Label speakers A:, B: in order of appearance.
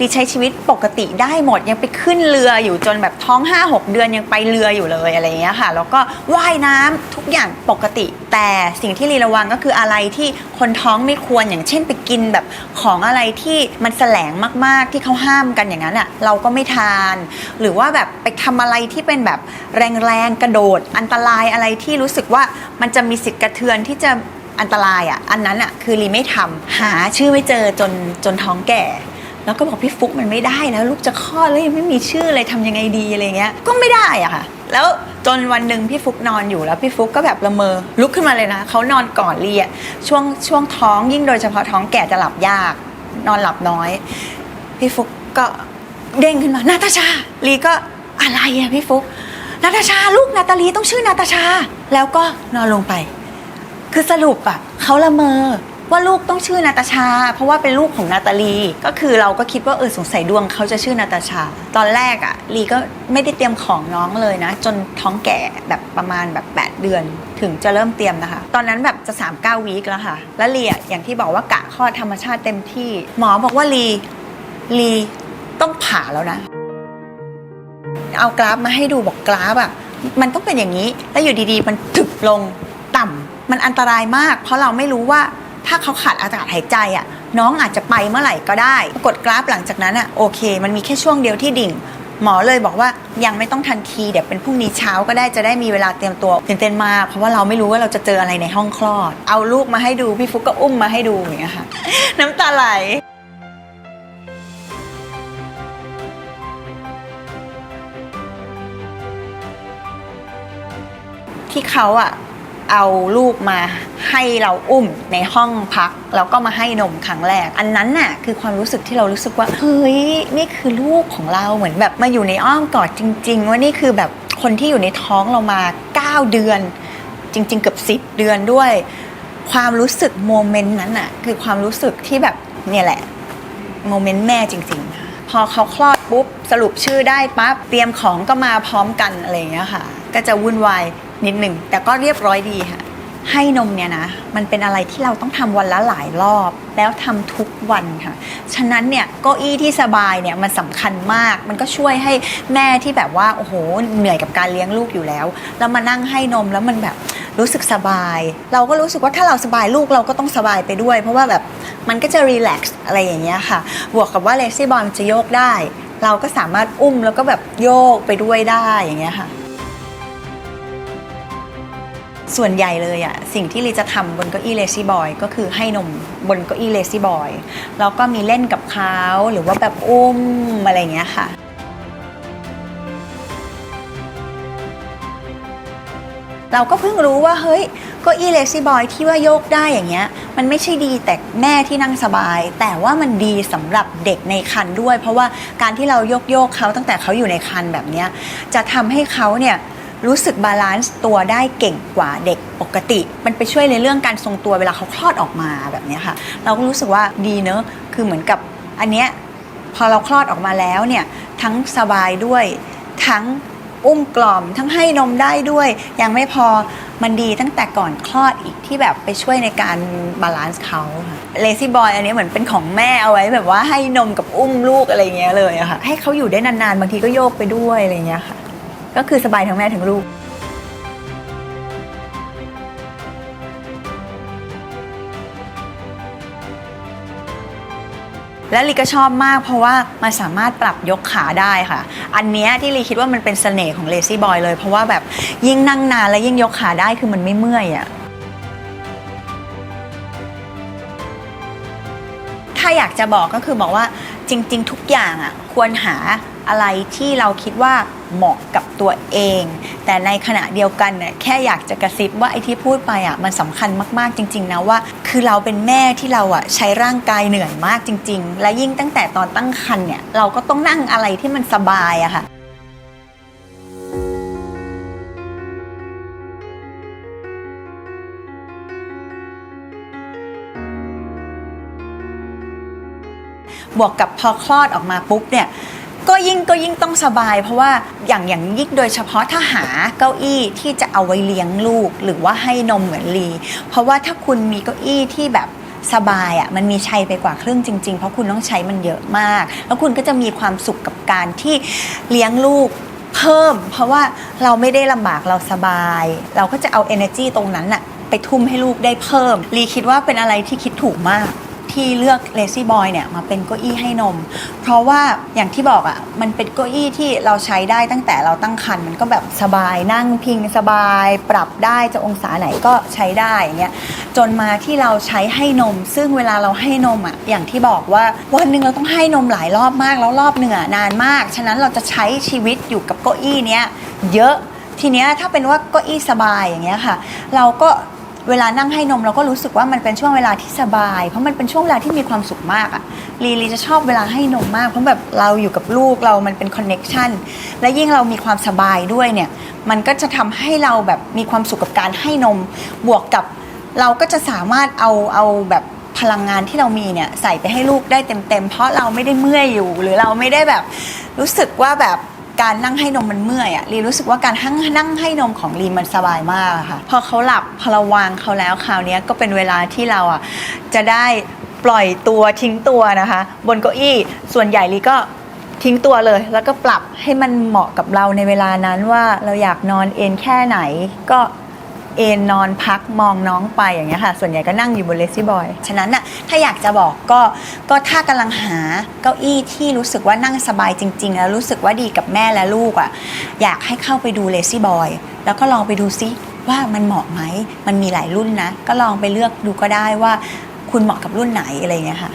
A: ลีใช้ชีวิตปกติได้หมดยังไปขึ้นเรืออยู่จนแบบท้อง 5 6 เดือนยังไปเรืออยู่เลยอะไรอย่างเงี้ยค่ะ แล้วก็ว่ายน้ำทุกอย่างปกติ แต่สิ่งที่ลีระวังก็คืออะไรที่คนท้องไม่ควรอย่างเช่นไปกินแบบของอะไรที่มันแสลงมากๆที่เขาห้ามกันอย่างนั้นอะเราก็ไม่ทาน หรือว่าแบบไปทำอะไรที่เป็นแบบแรงๆกระโดดอันตรายอะไรที่รู้สึกว่ามันจะมีสิทธิ์กระเทือนที่จะอันตรายอะอันนั้นอะคือลีไม่ทำหาชื่อไม่เจอจนจนท้องแก่ แล้วก็บอกพี่ฟุกมันไม่ได้แล้วลูกจะคลอดแล้วยังไม่มีชื่อเลยทำยังไงดีอะไรเงี้ยก็ไม่ได้อะค่ะ แล้วจนวันหนึ่งพี่ฟุกนอนอยู่แล้วพี่ฟุกก็แบบละเมอลุกขึ้นมาเลยนะเขานอนก่อนลีอะช่วงช่วงท้องยิ่งโดยเฉพาะท้องแก่จะหลับยาก นอนหลับน้อย พี่ฟุกก็เด้งขึ้นมานาตาชาลีก็อะไรอะพี่ฟุกนาตาชาลูกนาตาลีต้องชื่อนาตาชา แล้วก็นอนลงไป คือสรุปอะเขาละเมอ ว่าลูกต้องชื่อนาตาชา เพราะว่าเป็นลูกของนาตาลี ก็คือเราก็คิดว่าเออสงสัยดวงเขาจะชื่อนาตาชา ตอนแรกอะลีก็ไม่ได้เตรียมของน้องเลยนะ จนท้องแก่แบบประมาณแบบ 8 เดือน ถึงจะเริ่มเตรียมนะคะ ตอนนั้นแบบจะ 3 9วีคแล้วค่ะ แล้วลีอะอย่างที่บอกว่ากะคลอดธรรมชาติเต็มที่ หมอบอกว่าลีลีต้องผ่าแล้วนะ เอากราฟมาให้ดูบอกกราฟอะมันต้องเป็นอย่างนี้แล้วอยู่ดีๆ มันถึกลงต่ำมันอันตรายมาก เพราะเราไม่รู้ว่า ถ้าเขาขาดอากาศหายใจอะน้องอาจจะไปเมื่อไหร่ก็ได้ ปรากฏกราฟหลังจากนั้นอะโอเค มันมีแค่ช่วงเดียวที่ดิ่ง หมอเลยบอกว่ายังไม่ต้องทันทีเดี๋ยวเป็นพรุ่งนี้เช้าก็ได้จะได้มีเวลาเตรียมตัวตื่นเต้นมากเพราะว่าเราไม่รู้ว่าเราจะเจออะไรในห้องคลอด เอาลูกมาให้ดูพี่ฟุกก็อุ้มมาให้ดูอย่างเงี้ยค่ะ น้ำตาไหลที่เขาอะ เอาลูกมาให้เราอุ้มในห้องพักแล้วก็มาให้นมครั้งแรก อันนั้นน่ะคือความรู้สึกที่เรารู้สึกว่าเฮ้ยนี่คือลูกของเราเหมือนแบบมาอยู่ในอ้อมกอดจริง ๆ ว่านี่คือแบบคนที่อยู่ในท้องเรามา 9 เดือน จริง ๆ เกือบ 10 เดือนด้วย ความรู้สึกโมเมนต์นั้นน่ะคือความรู้สึกที่แบบเนี่ยแหละโมเมนต์แม่จริง ๆพอเขาคลอดปุ๊บ สรุปชื่อได้ปั๊บ เตรียมของก็มาพร้อมกันอะไรอย่างเงี้ยค่ะ ก็จะวุ่นวาย นิดหนึ่งแต่ก็เรียบร้อยดีค่ะ ให้นมเนี่ยนะมันเป็นอะไรที่เราต้องทำวันละหลายรอบ แล้วทำทุกวันค่ะ ฉะนั้นเนี่ยเก้าอี้ที่สบายเนี่ยมันสำคัญมาก มันก็ช่วยให้แม่ที่แบบว่าโอ้โหเหนื่อยกับการเลี้ยงลูกอยู่แล้ว แล้วมานั่งให้นมแล้วมันแบบรู้สึกสบาย เราก็รู้สึกว่าถ้าเราสบายลูกเราก็ต้องสบายไปด้วย เพราะว่าแบบมันก็จะรีแลกซ์อะไรอย่างเงี้ยค่ะ บวกกับว่าเลซี่บอลจะโยกได้ เราก็สามารถอุ้มแล้วก็แบบโยกไปด้วยได้อย่างเงี้ยค่ะ ส่วนใหญ่เลยอะสิ่งที่ลีจะทำบนเก้าอี้เลซี่บอยก็คือให้นมบนเก้าอี้เลซี่บอยแล้วก็มีเล่นกับเขาหรือว่าแบบอุ้มอะไรอย่างเงี้ยค่ะเราก็เพิ่งรู้ว่าเฮ้ยก็อีเลซี่บอยที่ว่าโยกได้อย่างเงี้ย มันไม่ใช่ดีแต่แม่ที่นั่งสบาย แต่ว่ามันดีสำหรับเด็กในครรภ์ด้วย เพราะว่าการที่เราโยกโยกเขาตั้งแต่เขาอยู่ในครรภ์แบบเนี้ยจะทำให้เขาเนี่ย รู้สึกบาลานซ์ตัวได้เก่งกว่าเด็กปกติ มันไปช่วยในเรื่องการทรงตัวเวลาเขาคลอดออกมาแบบนี้ค่ะ เราก็รู้สึกว่าดีเนอะคือเหมือนกับอันเนี้ยพอเราคลอดออกมาแล้วเนี่ยทั้งสบายด้วยทั้งอุ้มกล่อมทั้งให้นมได้ด้วย ยังไม่พอมันดีตั้งแต่ก่อนคลอดอีกที่แบบไปช่วยในการบาลานซ์เขาเลซี่บอยอันนี้เหมือนเป็นของแม่เอาไว้แบบว่าให้นมกับอุ้มลูกอะไรเงี้ยเลยอะค่ะให้เขาอยู่ได้นานๆ บางทีก็โยกไปด้วยอะไรเงี้ยค่ะ ก็คือสบายทั้งแม่ทั้งลูก และลีก็ชอบมากเพราะว่ามันสามารถปรับยกขาได้ค่ะ อันเนี้ยที่ลีคิดว่ามันเป็นเสน่ห์ของเลซี่บอยเลย เพราะว่าแบบยิ่งนั่งนานและยิ่งยกขาได้คือมันไม่เมื่อยอะ่ะถ้าอยากจะบอกก็คือบอกว่าจริง ๆ ทุกอย่างอะควรหา อะไรที่เราคิดว่าเหมาะกับตัวเอง แต่ในขณะเดียวกันเนี่ยแค่อยากจะกระซิบว่าไอ้ที่พูดไปอะมันสำคัญมากๆจริง ๆ นะว่า คือเราเป็นแม่ที่เราอะใช้ร่างกายเหนื่อยมากจริง ๆ และยิ่งตั้งแต่ตอนตั้งครรภ์เนี่ยเราก็ต้องนั่งอะไรที่มันสบายอะค่ะบวกกับพอคลอดออกมาปุ๊บเนี่ย ก็ยิ่งก็ยิ่งต้องสบาย เพราะว่าอย่างอย่างยิ่งโดยเฉพาะถ้าหาเก้าอี้ที่จะเอาไว้เลี้ยงลูก หรือว่าให้นมเหมือนลี เพราะว่าถ้าคุณมีเก้าอี้ที่แบบสบายอะ่ะมันมีชัยไปกว่าครึ่งจริง ๆ เพราะคุณต้องใช้มันเยอะมาก แล้วคุณก็จะมีความสุขกับการที่เลี้ยงลูกเพิ่ม เพราะว่าเราไม่ได้ลำบากเราสบาย เราก็จะเอา energy ตรงนั้นน่ะไปทุ่มให้ลูกได้เพิ่มลีคิดว่าเป็นอะไรที่คิดถูกมาก ที่เลือก Lazy Boy เนี่ยมาเป็นเก้าอี้ให้นม เพราะว่าอย่างที่บอกอะ่ะมันเป็นเก้าอี้ที่เราใช้ได้ตั้งแต่เราตั้งครรภ์มันก็แบบสบายนั่งพิงสบาย ปรับได้จะองศาไหนก็ใช้ได้อย่างเงี้ยจนมาที่เราใช้ให้นม ซึ่งเวลาเราให้นมอะ่ะอย่างที่บอกว่าวันหนึ่งเราต้องให้นมหลายรอบมากแล้วรอบหนึ่งอะนานมาก ฉะนั้นเราจะใช้ชีวิตอยู่กับเก้าอี้เนี้ยเยอะทีเนี้ยถ้าเป็นว่าเก้าอี้สบายอย่างเงี้ยค่ะ เราก็ เวลานั่งให้นมเราก็รู้สึกว่ามันเป็นช่วงเวลาที่สบาย เพราะมันเป็นช่วงเวลาที่มีความสุขมากอะลีลีจะชอบเวลาให้นมมาก เพราะแบบเราอยู่กับลูกเรามันเป็นคอนเน็กชันและยิ่งเรามีความสบายด้วยเนี่ย มันก็จะทำให้เราแบบมีความสุขกับการให้นม บวกกับเราก็จะสามารถเอาเอาแบบพลังงานที่เรามีเนี่ยใส่ไปให้ลูกได้เต็มๆ เพราะเราไม่ได้เมื่อยอยู่ หรือเราไม่ได้แบบรู้สึกว่าแบบ การนั่งให้นมมันเมื่อยอะลีรู้สึกว่าการนั่งนั่งให้นมของลีมันสบายมากอะค่ะ พอเขาหลับพอเราวางเขาแล้วคราวนี้ก็เป็นเวลาที่เราอะจะได้ปล่อยตัวทิ้งตัวนะคะ บนเก้าอี้ส่วนใหญ่ลีก็ทิ้งตัวเลย แล้วก็ปรับให้มันเหมาะกับเราในเวลานั้นว่าเราอยากนอนเอนแค่ไหนก็ เอนนอนพักมองน้องไปอย่างเงี้ยค่ะ ส่วนใหญ่ก็นั่งอยู่บนเลซี่บอย ฉะนั้นน่ะถ้าอยากจะบอกก็ก็ถ้ากำลังหาเก้าอี้ที่รู้สึกว่านั่งสบายจริง ๆ แล้วรู้สึกว่าดีกับแม่และลูกอะอยากให้เข้าไปดูเลซี่บอยแล้วก็ลองไปดูซิว่ามันเหมาะไหมมันมีหลายรุ่นนะ ก็ลองไปเลือกดูก็ได้ว่าคุณเหมาะกับรุ่นไหนอะไรเงี้ยค่ะ